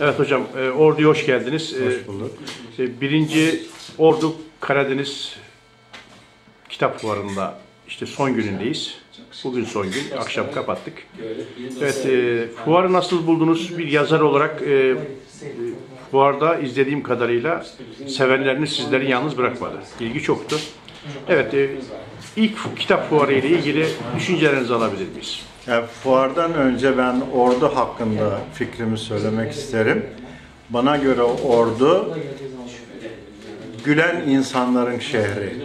Evet hocam, e, Ordu'ya hoş geldiniz. E, Hoş bulduk. e, birinci Ordu Karadeniz Kitap Fuarı'nda işte son günündeyiz. Bugün son gün, akşam kapattık. Evet, e, fuarı nasıl buldunuz? Bir yazar olarak e, e, fuarda izlediğim kadarıyla sevenlerini sizleri yalnız bırakmadı. İlgi çoktu. Evet, e, ilk kitap fuarı ile ilgili düşüncelerinizi alabilir miyiz? Yani fuardan önce ben Ordu hakkında fikrimi söylemek isterim. Bana göre Ordu gülen insanların şehri.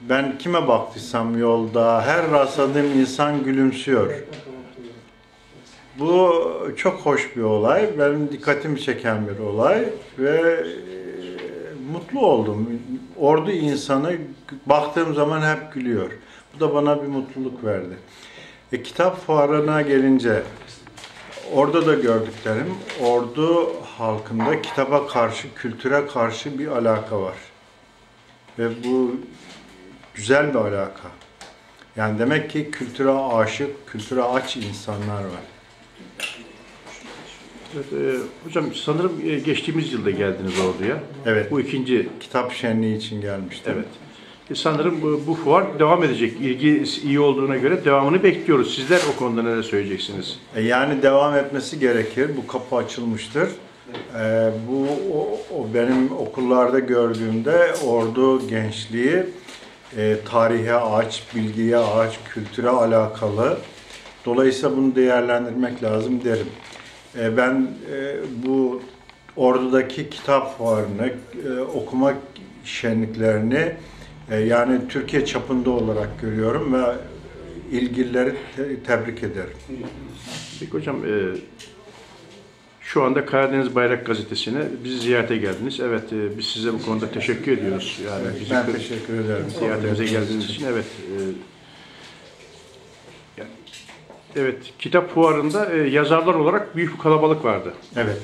Ben kime baktıysam yolda her rastladığım insan gülümsüyor. Bu çok hoş bir olay. Benim dikkatimi çeken bir olay ve e, mutlu oldum. Ordu insanı baktığım zaman hep gülüyor. Bu da bana bir mutluluk verdi. E, kitap fuarına gelince orada da gördüklerim, ordu halkında kitaba karşı, kültüre karşı bir alaka var. Ve bu güzel bir alaka. Yani demek ki kültüre aşık, kültüre aç insanlar var. Evet, e, hocam sanırım e, geçtiğimiz yılda geldiniz Ordu'ya. Evet. Bu ikinci Kitap şenliği için gelmiştim. Evet. E, Sanırım bu, bu fuar devam edecek. İlgi iyi olduğuna göre devamını bekliyoruz. Sizler o konuda neler söyleyeceksiniz? E, Yani devam etmesi gerekir. Bu kapı açılmıştır. E, bu o, o benim okullarda gördüğümde ordu gençliği e, tarihe aç, bilgiye aç, kültüre alakalı. Dolayısıyla bunu değerlendirmek lazım derim. E, ben e, bu ordudaki kitap fuarını, e, okuma şenliklerini yani Türkiye çapında olarak görüyorum ve ilgilileri te- tebrik ederim. Peki hocam e, şu anda Karadeniz Bayrak Gazetesi'ne bizi ziyarete geldiniz. Evet e, biz size bu konuda teşekkür ediyoruz. Yani Ben teşekkür ederim. ziyaretimize geldiğiniz için evet. e, evet kitap fuarında e, yazarlar olarak büyük bir kalabalık vardı. Evet.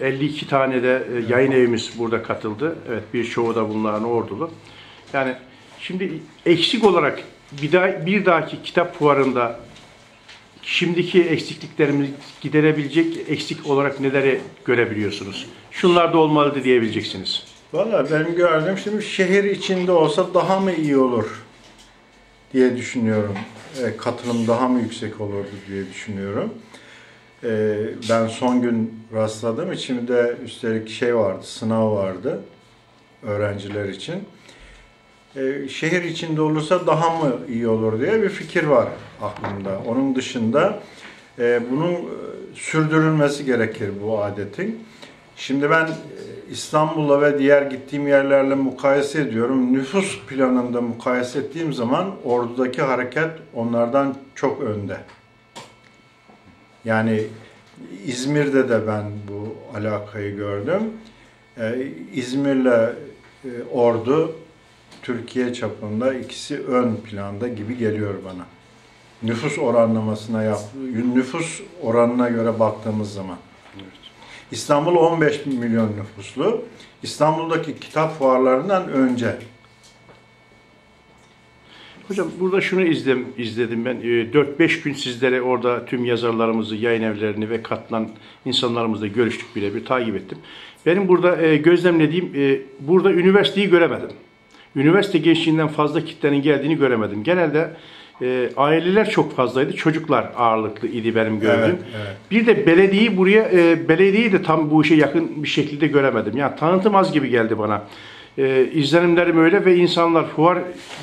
E, 52 tane de e, yayın evimiz burada katıldı. Evet birçoğu da bunların ordulu. Yani şimdi eksik olarak bir daha bir dahaki kitap fuarında şimdiki eksikliklerimizi giderebilecek eksik olarak neleri görebiliyorsunuz? Şunlar da olmalı diyebileceksiniz. Valla benim gördüğüm şimdi şehir içinde olsa daha mı iyi olur diye düşünüyorum. E, katılım daha mı yüksek olurdu diye düşünüyorum. E, ben son gün rastladığım için üstelik şey vardı, sınav vardı öğrenciler için. E, şehir içinde olursa daha mı iyi olur diye bir fikir var aklımda. Onun dışında bunun sürdürülmesi gerekir bu adetin. Şimdi ben e, İstanbul'la ve diğer gittiğim yerlerle mukayese ediyorum. Nüfus planında mukayese ettiğim zaman ordudaki hareket onlardan çok önde. Yani İzmir'de de ben bu alakayı gördüm. Ee, İzmir'le e, ordu Türkiye çapında ikisi ön planda gibi geliyor bana. Nüfus oranlamasına yap, nüfus oranına göre baktığımız zaman. İstanbul 15 milyon nüfuslu. İstanbul'daki kitap fuarlarından önce. Hocam burada şunu izledim, izledim ben. 4-5 gün sizlere orada tüm yazarlarımızı, yayın evlerini ve katılan insanlarımızla görüştük bile bir takip ettim. Benim burada e, gözlemlediğim, e, burada üniversiteyi göremedim. Üniversite gençliğinden fazla kitlenin geldiğini göremedim. Genelde e, aileler çok fazlaydı, çocuklar ağırlıklı idi benim gördüğüm. Evet, evet. Bir de belediyeyi buraya, e, belediyeyi de tam bu işe yakın bir şekilde göremedim. Yani tanıtım az gibi geldi bana. E, izlenimlerim öyle ve insanlar fuar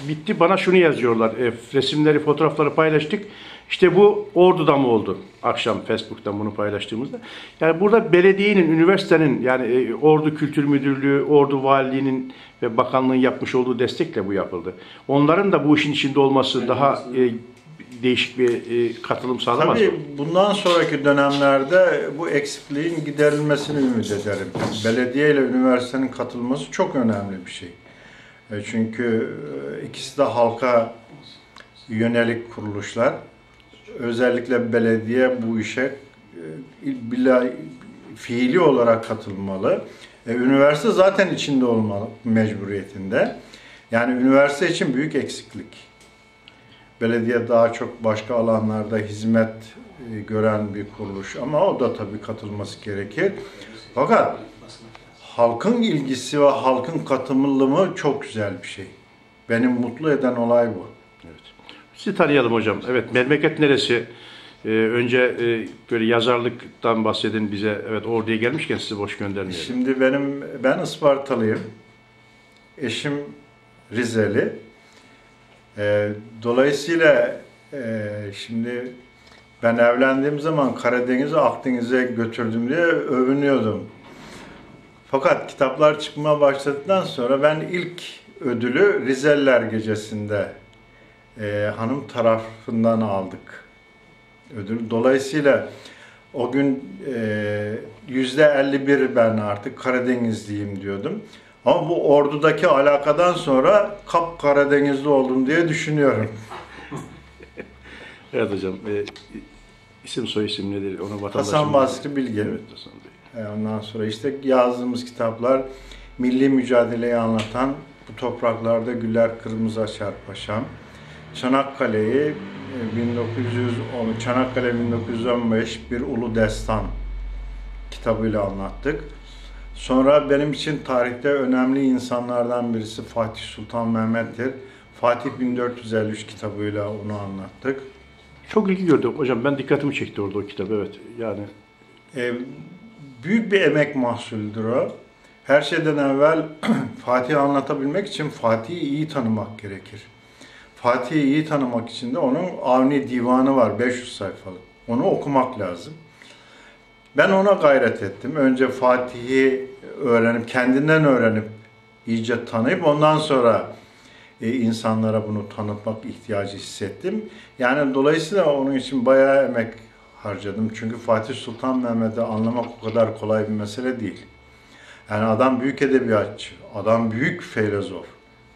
bitti bana şunu yazıyorlar. E, resimleri, fotoğrafları paylaştık. İşte bu Ordu'da mı oldu? Akşam Facebook'tan bunu paylaştığımızda. Yani burada belediyenin, üniversitenin yani e, Ordu Kültür Müdürlüğü, Ordu Valiliğinin ve bakanlığın yapmış olduğu destekle bu yapıldı. Onların da bu işin içinde olması daha e, değişik bir e, katılım sağlamaz? Tabii bundan sonraki dönemlerde bu eksikliğin giderilmesini ümit ederim. Belediye ile üniversitenin katılması çok önemli bir şey. E, Çünkü e, ikisi de halka yönelik kuruluşlar. Özellikle belediye bu işe e, bila fiili olarak katılmalı. E, Üniversite zaten içinde olmalı mecburiyetinde. Yani üniversite için büyük eksiklik. Belediye daha çok başka alanlarda hizmet e, gören bir kuruluş ama o da tabii katılması gerekir. Fakat halkın ilgisi ve halkın katılımı çok güzel bir şey. Beni mutlu eden olay bu. Evet. Sizi tanıyalım hocam. Evet, memleket neresi? Ee, önce e, böyle yazarlıktan bahsedin bize. Evet, orduya gelmişken sizi boş göndermeyelim. Şimdi benim ben Ispartalıyım. Eşim Rizeli. Ee, dolayısıyla e, şimdi ben evlendiğim zaman Karadeniz'e Akdeniz'e götürdüm diye övünüyordum. Fakat kitaplar çıkmaya başladıktan sonra ben ilk ödülü Rizeliler Gecesi'nde e, hanım tarafından aldık ödül. Dolayısıyla o gün e, yüzde 51 ben artık Karadenizliyim diyordum. Ama bu ordudaki alakadan sonra kap Karadenizli oldum diye düşünüyorum. Evet hocam. E, isim soy isim nedir? Onu vatandaşım... Hasan Basri Bilge. Evet Hasan Bey. E, Ondan sonra işte yazdığımız kitaplar milli mücadeleyi anlatan Bu topraklarda güller kırmızı açar paşam. Çanakkale'yi e, 1910 Çanakkale 1915 bir ulu destan kitabıyla anlattık. Sonra benim için tarihte önemli insanlardan birisi Fatih Sultan Mehmet'tir. Fatih 1453 kitabıyla onu anlattık. Çok ilgi gördüm hocam. Ben dikkatimi çekti orada o kitap. Evet. Yani E, büyük bir emek mahsuldür o. Her şeyden evvel Fatih'i anlatabilmek için Fatih'i iyi tanımak gerekir. Fatih'i iyi tanımak için de onun Avni Divanı var 500 sayfalık. Onu okumak lazım. Ben ona gayret ettim. Önce Fatih'i öğrenip, kendinden öğrenip, iyice tanıyıp ondan sonra e, insanlara bunu tanıtmak ihtiyacı hissettim. Yani dolayısıyla onun için bayağı emek harcadım. Çünkü Fatih Sultan Mehmet'i anlamak o kadar kolay bir mesele değil. Yani adam büyük edebiyatçı, adam büyük filozof,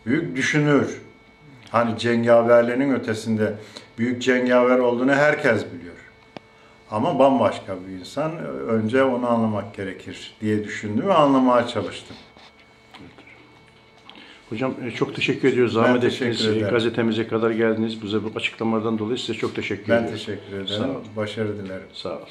büyük düşünür. Hani cengaverlerin ötesinde büyük cengaver olduğunu herkes biliyor. Ama bambaşka bir insan. Önce onu anlamak gerekir diye düşündüm ve anlamaya çalıştım. hocam e, çok teşekkür ediyoruz. Ben Zahmet teşekkür ettiniz. Ederim. Gazetemize kadar geldiniz. Bize bu açıklamalardan dolayı size çok teşekkür Ben ediyoruz. teşekkür Sağ ederim. olun. Başarı dilerim. Sağ olun.